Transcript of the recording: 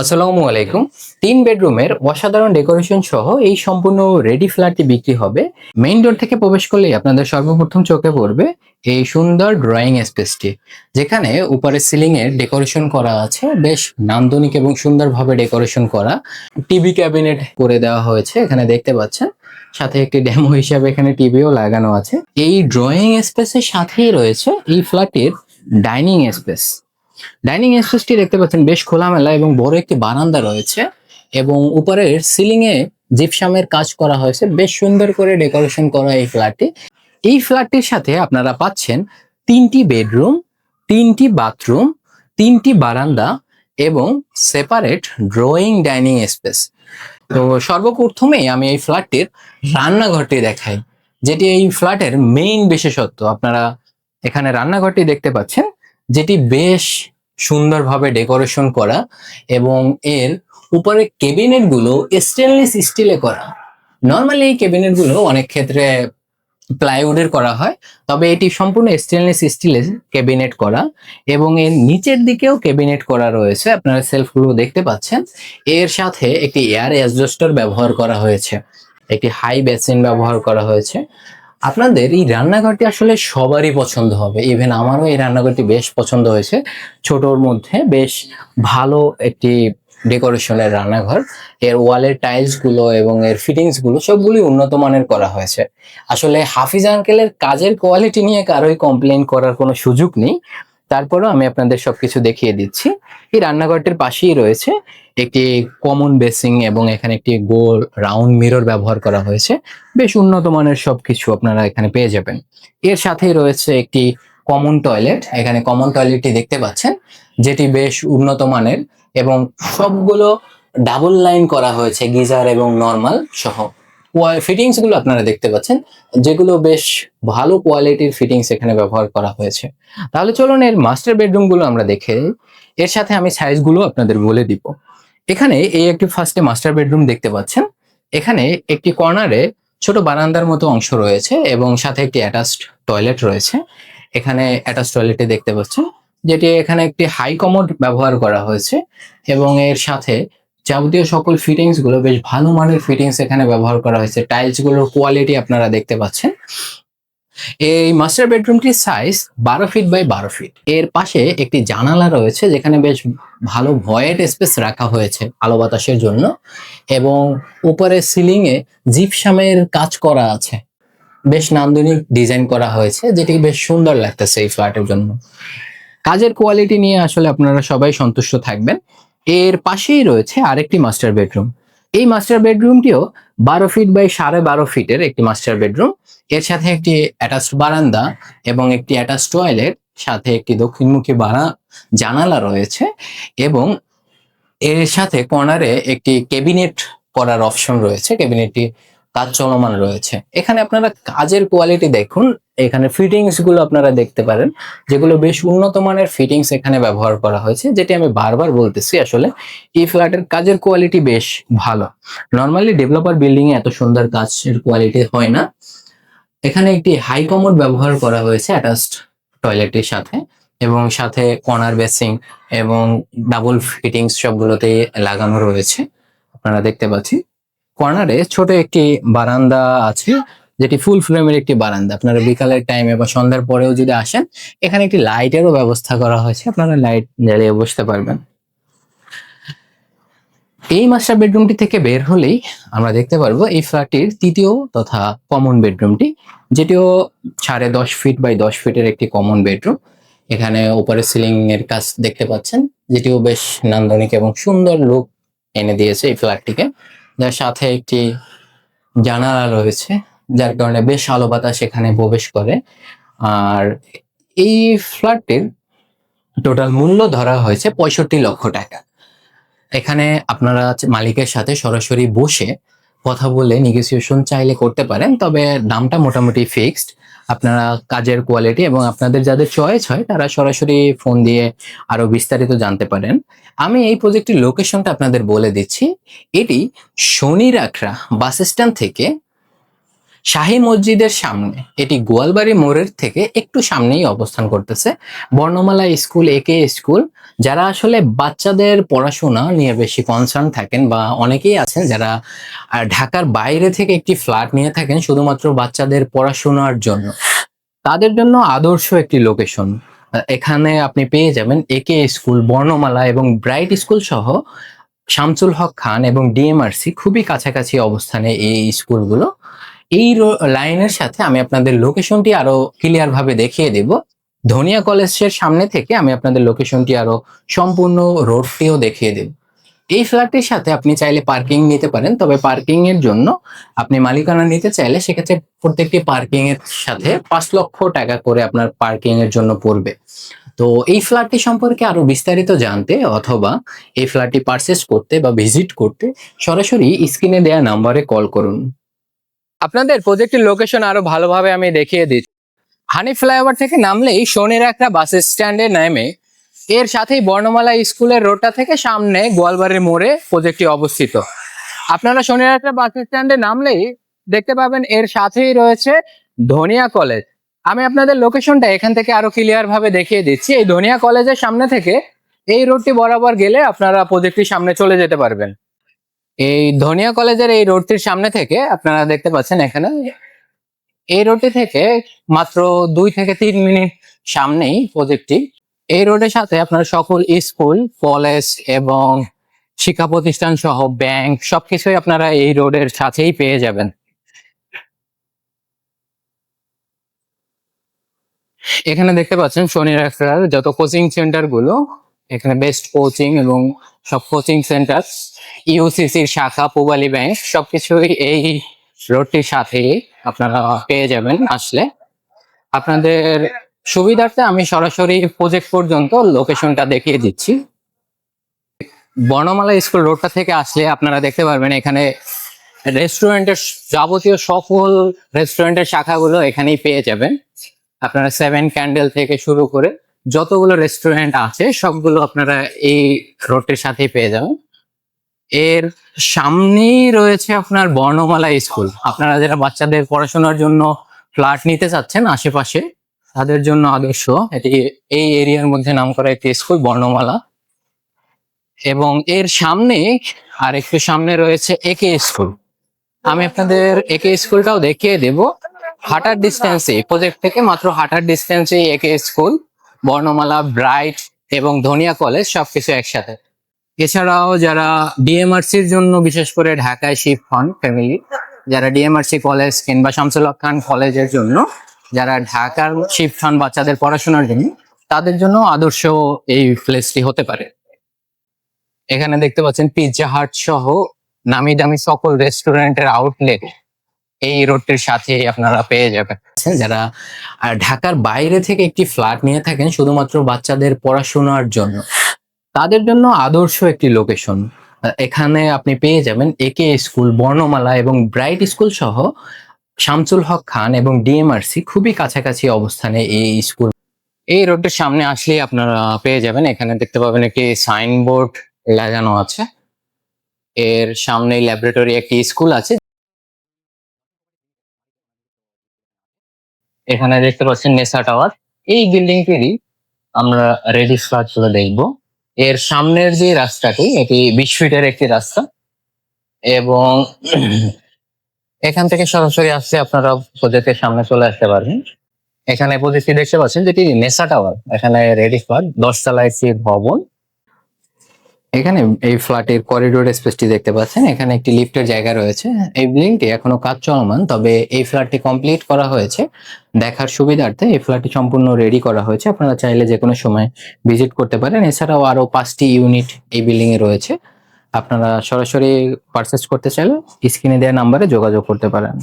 আসসালামু আলাইকুম। তিন বেডরুমের অসাধারণ ডেকোরেশন সহ এই সম্পূর্ণ রেডি ফ্ল্যাটটি বিক্রি হবে। মেইন ডোর থেকে প্রবেশ করলেই আপনাদের সর্বপ্রথম চোখে পড়বে এই সুন্দর ড্রয়িং স্পেসটি, যেখানে উপরে সিলিং এর ডেকোরেশন করা আছে, বেশ নান্দনিক এবং সুন্দরভাবে ডেকোরেশন করা। টিভি ক্যাবিনেট করে দেওয়া হয়েছে, এখানে দেখতে পাচ্ছেন। সাথে একটি ডেমো হিসাবে এখানে টিভিও লাগানো আছে। এই ড্রয়িং স্পেসের সাথেই রয়েছে এই ফ্ল্যাটের ডাইনিং স্পেস। ডাইনিং স্পেসটি দেখতে পাচ্ছেন বেশ খোলামেলা এবং বড় একটি বারান্দা রয়েছে এবং উপরের সিলিং এ জিপসামের কাজ করা হয়েছে। বেশ সুন্দর করে ডেকোরেশন করা এই ফ্ল্যাটটি এই ফ্ল্যাটটির সাথে আপনারা পাচ্ছেন তিনটি বেডরুম তিনটি বাথরুম তিনটি বারান্দা এবং সেপারেট ড্রয়িং ডাইনিং স্পেস তো সর্বপ্রথমে আমি এই ফ্ল্যাটটির রান্নাঘরটি দেখাই, যেটি এই ফ্ল্যাটের মেইন বিশেষত্ব। আপনারা এখানে রান্নাঘরটি দেখতে পাচ্ছেন, যেটি বেশ সুন্দরভাবে ডেকোরেশন করা এবং এর উপরে ক্যাবিনেটগুলো স্টেনলেস স্টিলে করা। নর্মালি এই ক্যাবিনেটগুলো অনেক ক্ষেত্রে প্লাইউডের করা হয়, তবে এটি সম্পূর্ণ স্টেনলেস স্টিলের ক্যাবিনেট করা এবং এর নিচের দিকেও ক্যাবিনেট করা রয়েছে, আপনারা সেলফগুলো দেখতে পাচ্ছেন। এর সাথে একটি এয়ার অ্যাডজাস্টার ব্যবহার করা হয়েছে, একটি হাই বেসিন ব্যবহার করা হয়েছে। আপনাদের এই রান্নাঘরটি আসলে সবারই পছন্দ হবে। ইভেন আমারও এই রান্নাঘরটি বেশ পছন্দ হয়েছে। ছোটর মধ্যে বেশ ভালো একটি ডেকোরেশনের রান্নাঘর। এর ওয়ালের টাইলসগুলো এবং এর ফিটিংসগুলো সবগুলি উন্নত মানের করা হয়েছে। আসলে হাফিজ আঙ্কেলের কাজের কোয়ালিটি নিয়ে কারোই কমপ্লেন করার কোনো সুযোগ নেই। তারপরেও আমি আপনাদের সবকিছু দেখিয়ে দিচ্ছি। এই রান্নাঘরটির পাশেই রয়েছে একটি কমন বেসিং এবং এখানে একটি গোল রাউন্ড মিরর ব্যবহার করা হয়েছে। বেশ উন্নত মানের সবকিছু আপনারা এখানে পেয়ে যাবেন। এর সাথেই রয়েছে একটি কমন টয়লেট এখানে কমন টয়লেটটি দেখতে পাচ্ছেন, যেটি বেশ উন্নত মানের এবং সবগুলো ডাবল লাইন করা হয়েছে, গিজার এবং নর্মাল সহ। ফিটিংসগুলো আপনারা দেখতে পাচ্ছেন, যেগুলো বেশ ভালো কোয়ালিটির ফিটিংস এখানে ব্যবহার করা হয়েছে। তাহলে চলুন এর মাস্টার বেডরুমগুলো আমরা দেখে। এর সাথে আমি সাইজগুলো আপনাদের বলে দিব। এখানে এই একটি ফার্স্টে মাস্টার বেডরুম দেখতে পাচ্ছেন। এখানে একটি কর্নারে ছোট বারান্দার মতো অংশ রয়েছে এবং সাথে একটি অ্যাটাচড টয়লেট রয়েছে। এখানে অ্যাটাচ টয়লেটে দেখতে পাচ্ছেন, যেটি এখানে একটি হাই কমোড ব্যবহার করা হয়েছে এবং এর সাথে যাবতীয় সকল ফিটিংসগুলো বেশ ভালো মানের ফিটিংস এখানে ব্যবহার করা হয়েছে। টাইলসগুলোর কোয়ালিটি আপনারা দেখতে পাচ্ছেন। এই মাস্টার বেডরুমটির সাইজ বারো ফিট বাই বারো ফিট এর পাশে একটি জানালা রয়েছে, যেখানে বেশ ভালো ভয়েট স্পেস রাখা হয়েছে আলো বাতাসের জন্য। এবং উপরে সিলিং এ জিপসামের কাজ করা আছে। বেশ নান্দনিক ডিজাইন করা হয়েছে, যেটি বেশ সুন্দর লাগতেছে এই ফ্ল্যাটের জন্য। কাজের কোয়ালিটি নিয়ে আসলে আপনারা সবাই সন্তুষ্ট থাকবেন। এর পাশেই রয়েছে আরেকটি মাস্টার বেডরুম এই মাস্টার বেডরুমটিও বারো ফিট বাই সাড়ে বারো ফিটের একটি মাস্টার বেডরুম এর সাথে একটি অ্যাটাচড বারান্দা এবং একটি অ্যাটাচ টয়লেট সাথে একটি দক্ষিণমুখী বারা, জানালা রয়েছে এবং এর সাথে কর্নারে একটি ক্যাবিনেট করার অপশন রয়েছে। ক্যাবিনেটটি কাজ চলমান রয়েছে। এখানে আপনারা কাজের কোয়ালিটি দেখুন, এখানে ফিটিংসগুলো আপনারা দেখতে পারেন, যেগুলো বেশ উন্নত মানের ফিটিংস এখানে ব্যবহার করা হয়েছে, যেটি আমি বারবার বলতেছি আসলে, এই ফ্ল্যাটের কাজের কোয়ালিটি বেশ ভালো। নর্মালি ডেভেলপার বিল্ডিং এ এত সুন্দর কাজের কোয়ালিটি হয় না। এখানে একটি হাই কমোড ব্যবহার করা হয়েছে অ্যাটাচড টয়লেটের সাথে, এবং সাথে কর্নার বেসিং এবং ডাবল ফিটিংস সবগুলোতে লাগানো রয়েছে। আপনারা দেখতে পাচ্ছি কর্নারে ছোট একটি বারান্দা আছে, যেটি ফুল ফ্রেমের একটি বারান্দা। আপনারা বিকালের টাইমে বা সন্ধ্যার পরেও যদি আসেন, এখানে একটি লাইটেরও ব্যবস্থা করা হয়েছে। আপনারা লাইট জ্বালিয়ে বসতে পারবেন। এই মাস্টার বেডরুমটি থেকে বের হলেই আমরা দেখতে পারব এই ফ্ল্যাটটির তৃতীয় তথা কমন বেডরুমটি যেটিও সাড়ে দশ ফিট বাই দশ ফিটের একটি কমন বেডরুম এখানে উপরে সিলিং এর কাজ দেখতে পাচ্ছেন, যেটিও বেশ নান্দনিক এবং সুন্দর লুক এনে দিয়েছে এই ফ্ল্যাটটিকে যার সাথে একটি জানালা রয়েছে, যার কারণে বেশ আলো বাতাস এখানে প্রবেশ করে। আর এই ফ্ল্যাটটির টোটাল মূল্য ধরা হয়েছে পঁয়ষট্টি লক্ষ টাকা। এখানে আপনারা মালিকের সাথে সরাসরি বসে কথা বলে নেগোসিয়েশন চাইলে করতে পারেন, তবে দামটা মোটামুটি ফিক্সড আপনারা কাজের কোয়ালিটি এবং আপনাদের যাদের চয়েস হয়, তারা সরাসরি ফোন দিয়ে আরও বিস্তারিত জানতে পারেন। আমি এই প্রজেক্টের লোকেশনটা আপনাদের বলে দিচ্ছি। এটি শনি আখড়া বাস স্ট্যান্ড থেকে শাহী মসজিদের সামনে, এটি গোয়ালবাড়ি মোড়ের থেকে একটু সামনেই অবস্থান করতেছে, বর্ণমালা স্কুল একে স্কুল, যারা আসলে বাচ্চাদের পড়াশোনা নিয়ে বেশি কনসার্ন থাকেন বা অনেকেই আছেন যারা ঢাকার বাইরে থেকে একটি ফ্ল্যাট নিয়ে থাকেন শুধুমাত্র বাচ্চাদের পড়াশোনার জন্য। তাদের জন্য আদর্শ একটি লোকেশন এখানে আপনি পেয়ে যাবেন একে স্কুল, বর্ণমালা এবং ব্রাইট স্কুল সহ শামসুল হক খান এবং ডিএমআরসি খুবই কাছাকাছি অবস্থানে এই স্কুলগুলো। এই লাইনের সাথে আমি আপনাদের লোকেশনটি আরও ক্লিয়ার ভাবে দেখিয়ে দেব। ধনিয়া কলেজের সামনে থেকে আমি আপনাদের লোকেশনটি আরও সম্পূর্ণ রোডটিও দেখিয়ে দেব। এই ফ্ল্যাটটির সাথে আপনি চাইলে পার্কিং নিতে পারেন, তবে পার্কিং এর জন্য আপনি মালিকানা নিতে চাইলে সেক্ষেত্রে প্রত্যেকটি পার্কিং এর সাথে পাঁচ লক্ষ টাকা করে আপনার পার্কিং এর জন্য পড়বে। তো এই ফ্ল্যাটটি সম্পর্কে আরও বিস্তারিত জানতে অথবা এই ফ্ল্যাটটি পারচেস করতে বা ভিজিট করতে সরাসরি স্ক্রিনে দেওয়া নাম্বারে কল করুন। আপনাদের প্রজেক্টের লোকেশন আরও ভালোভাবে আমি দেখিয়ে দিচ্ছি। হানি ফ্লাইওভার থেকে নামলেই শনির একটা বাস স্ট্যান্ডে নেমে, এর সাথেই বর্ণমালা স্কুলের রোডটা থেকে সামনে গোয়ালবাড়ির মোড়ে প্রজেক্টটি অবস্থিত। আপনারা শনির একটা বাস স্ট্যান্ডে নামলেই দেখতে পাবেন এর সাথেই রয়েছে ধনিয়া কলেজ। আমি আপনাদের লোকেশনটা এখান থেকে আরও ক্লিয়ার ভাবে দেখিয়ে দিচ্ছি। এই ধনিয়া কলেজের সামনে থেকে এই রোডটি বরাবর গেলে আপনারা প্রজেক্টটির সামনে চলে যেতে পারবেন। এই ধনিয়া কলেজের এই রোডটির সামনে থেকে আপনারা দেখতে পাচ্ছেন এখানে, এই রোডটি থেকে মাত্র দুই থেকে তিন মিনিট সামনেই প্রজেক্টটি। এই রোডের সাথে আপনার সকল স্কুল, কলেজ এবং শিক্ষা প্রতিষ্ঠান সহ ব্যাংক সবকিছুই আপনারা এই রোডের সাথেই পেয়ে যাবেন। এখানে দেখতে পাচ্ছেন শনি রাখার যত কোচিং সেন্টারগুলো এখানে বেস্ট কোচিং এবং সব কোচিং সেন্টার ইউসিসির শাখা, পুবালি ব্যাংক সবকিছুই এই রোডটির সাথে আপনারা পেয়ে যাবেন আসলে। আপনাদের সুবিধার্থে আমি সরাসরি প্রজেক্ট পর্যন্ত লোকেশনটা দেখিয়ে দিচ্ছি। বর্ণমালা স্কুল রোডটা থেকে আসলে আপনারা দেখতে পারবেন এখানে রেস্টুরেন্টের যাবতীয় সকল রেস্টুরেন্টের শাখাগুলো এখানেই পেয়ে যাবেন। আপনারা সেভেন ক্যান্ডেল থেকে শুরু করে যতগুলো রেস্টুরেন্ট আছে, সবগুলো আপনারা এই রোডটির সাথেই পেয়ে যাবেন। এর সামনেই রয়েছে আপনার বর্ণমালা স্কুল। আপনারা যারা বাচ্চাদের পড়াশোনার জন্য ফ্ল্যাট নিতে চাচ্ছেন আশেপাশে, তাদের জন্য আদর্শ। এটি, এই এরিয়ার মধ্যে নাম করা একটি স্কুল, বর্ণমালা। এবং এর সামনে আর একটু সামনে রয়েছে একে স্কুল। আমি আপনাদের একে স্কুলটাও দেখিয়ে দেব। হাঁটার ডিস্টেন্সে প্রজেক্ট থেকে মাত্র হাঁটার ডিস্টেন্সে একে স্কুল। বর্ণমালা, ব্রাইট এবং ধনিয়া কলেজ সবকিছু একসাথে। এছাড়াও যারা ডিএমআরসির জন্য, বিশেষ করে ঢাকায় শিফট হন ফ্যামিলি যারা ডিএমআরসি কলেজ কিংবা শামসুল খান কলেজের জন্য, যারা ঢাকার শিফট হন বাচ্চাদের পড়াশোনার জন্য, তাদের জন্য আদর্শ এই প্লেসটি হতে পারে। এখানে দেখতে পাচ্ছেন পিৎজা হাট সহ নামি দামি সকল রেস্টুরেন্টের আউটলেট এই রোডটির সাথে আপনারা পেয়ে যাবেন। যারা ঢাকার বাইরে থেকে একটি ফ্ল্যাট নিয়ে থাকেন শুধুমাত্র বাচ্চাদের পড়াশোনার জন্য, তাদের জন্য আদর্শ একটি লোকেশন এখানে আপনি পেয়ে যাবেন একে স্কুল, বর্ণমালা এবং ব্রাইট স্কুল সহ শামসুল হক খান এবং ডিএমআরসি খুবই কাছাকাছি অবস্থানে এই স্কুল। এই রোডের সামনে আসলে আপনারা পেয়ে যাবেন, এখানে দেখতে পাবেন একটি সাইনবোর্ড লাগানো আছে। এর সামনে ল্যাবরেটরি একটি স্কুল আছে। এখানে দেখতে পাচ্ছেন নেসা টাওয়ার। এই বিল্ডিংটিরই আমরা রেডি ফ্ল্যাটগুলো দেখব। এর সামনের যে রাস্তাটি, এটি বিশ ফিটের একটি রাস্তা এবং এখান থেকে সরাসরি আসলে আপনারা প্রজেক্টের সামনে চলে আসতে পারবেন। এখানে প্রজেক্টটি দেখতে পাচ্ছেন যেটি নেসা টাওয়ার। এখানে রেডি ফ্ল্যাট দশতলা একটি ভবন। এখানে এই ফ্ল্যাটের করিডোর স্পেসটি দেখতে পাচ্ছেন। এখানে একটি লিফটের জায়গা রয়েছে। এই বিল্ডিংটি এখনও কাজ চলমান, তবে এই ফ্ল্যাটটি কমপ্লিট করা হয়েছে। দেখার সুবিধার্থে এই ফ্ল্যাটটি সম্পূর্ণ রেডি করা হয়েছে। আপনারা চাইলে যে কোনো সময় ভিজিট করতে পারেন। এছাড়াও আরও পাঁচটি ইউনিট এই বিল্ডিং এ রয়েছে। আপনারা সরাসরি পারচেস করতে চাইলে স্ক্রিনে দেওয়া নাম্বারে যোগাযোগ করতে পারেন।